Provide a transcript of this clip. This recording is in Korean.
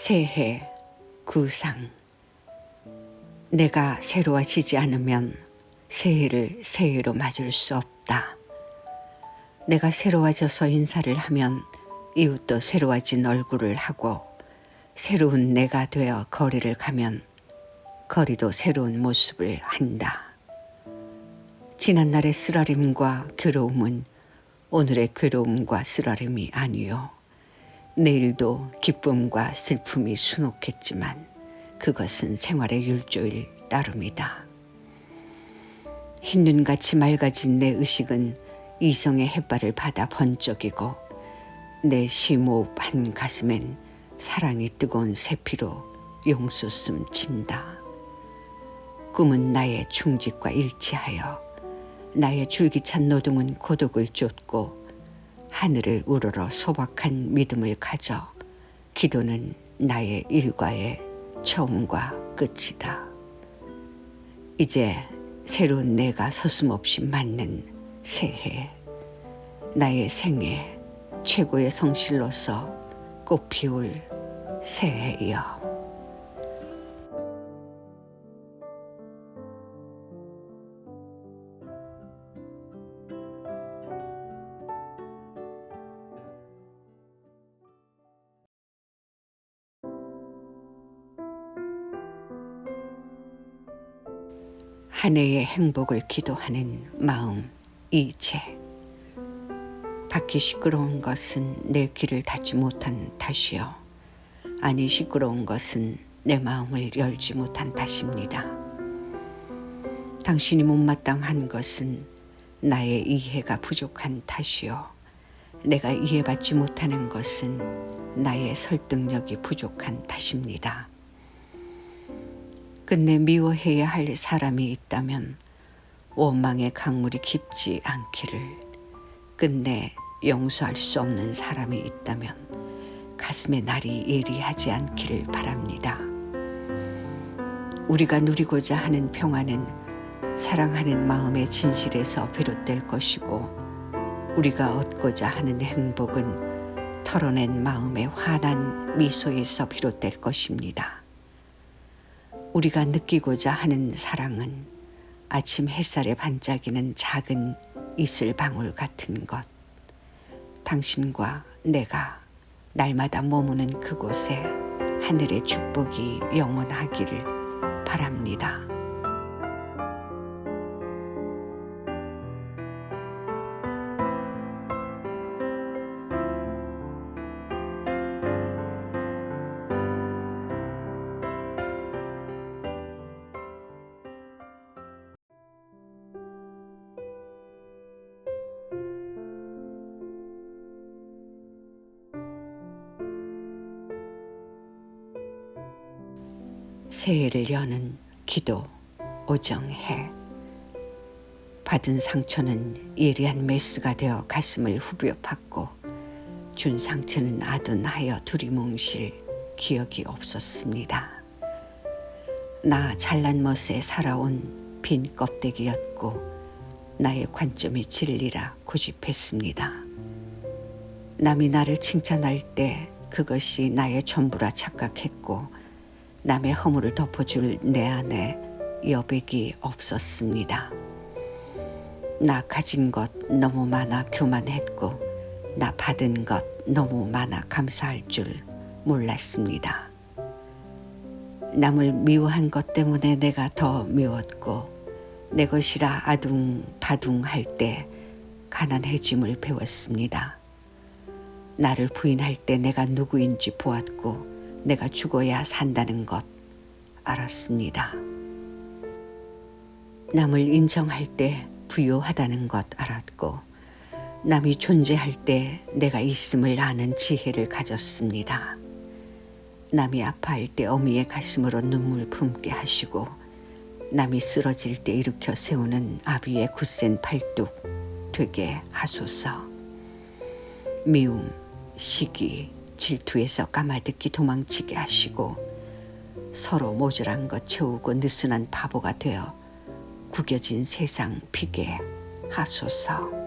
새해 구상 내가 새로워지지 않으면 새해를 새해로 맞을 수 없다. 내가 새로워져서 인사를 하면 이웃도 새로워진 얼굴을 하고 새로운 내가 되어 거리를 가면 거리도 새로운 모습을 한다. 지난날의 쓰라림과 괴로움은 오늘의 괴로움과 쓰라림이 아니요. 내일도 기쁨과 슬픔이 순혹했지만 그것은 생활의 율조일 따름이다. 흰눈같이 맑아진 내 의식은 이성의 햇발을 받아 번쩍이고 내 심호흡한 가슴엔 사랑이 뜨거운 세피로 용솟음 친다. 꿈은 나의 충직과 일치하여 나의 줄기찬 노동은 고독을 쫓고 하늘을 우러러 소박한 믿음을 가져 기도는 나의 일과의 처음과 끝이다. 이제 새로운 내가 서슴없이 맞는 새해, 나의 생애 최고의 성실로서 꽃피울 새해여. 한 해의 행복을 기도하는 마음 이체. 밖이 시끄러운 것은 내 귀를 닫지 못한 탓이요. 아니 시끄러운 것은 내 마음을 열지 못한 탓입니다. 당신이 못마땅한 것은 나의 이해가 부족한 탓이요. 내가 이해받지 못하는 것은 나의 설득력이 부족한 탓입니다. 끝내 미워해야 할 사람이 있다면 원망의 강물이 깊지 않기를 끝내 용서할 수 없는 사람이 있다면 가슴에 날이 예리하지 않기를 바랍니다. 우리가 누리고자 하는 평화는 사랑하는 마음의 진실에서 비롯될 것이고 우리가 얻고자 하는 행복은 털어낸 마음의 환한 미소에서 비롯될 것입니다. 우리가 느끼고자 하는 사랑은 아침 햇살에 반짝이는 작은 이슬 방울 같은 것. 당신과 내가 날마다 머무는 그곳에 하늘의 축복이 영원하기를 바랍니다. 새해를 여는 기도 오정해 받은 상처는 예리한 메스가 되어 가슴을 후벼 팠고 준 상처는 아둔하여 두리뭉실 기억이 없었습니다. 나 잘난 멋에 살아온 빈 껍데기였고 나의 관점이 진리라 고집했습니다. 남이 나를 칭찬할 때 그것이 나의 전부라 착각했고 남의 허물을 덮어줄 내 안에 여백이 없었습니다. 나 가진 것 너무 많아 교만했고 나 받은 것 너무 많아 감사할 줄 몰랐습니다. 남을 미워한 것 때문에 내가 더 미웠고 내 것이라 아둥바둥 할 때 가난해짐을 배웠습니다. 나를 부인할 때 내가 누구인지 보았고 내가 죽어야 산다는 것 알았습니다. 남을 인정할 때 부요하다는 것 알았고 남이 존재할 때 내가 있음을 아는 지혜를 가졌습니다. 남이 아파할 때 어미의 가슴으로 눈물 품게 하시고 남이 쓰러질 때 일으켜 세우는 아비의 굳센 팔뚝 되게 하소서. 미움, 시기, 질투에서 까마득히 도망치게 하시고 서로 모자란 것 채우고 느슨한 바보가 되어 구겨진 세상 피게 하소서.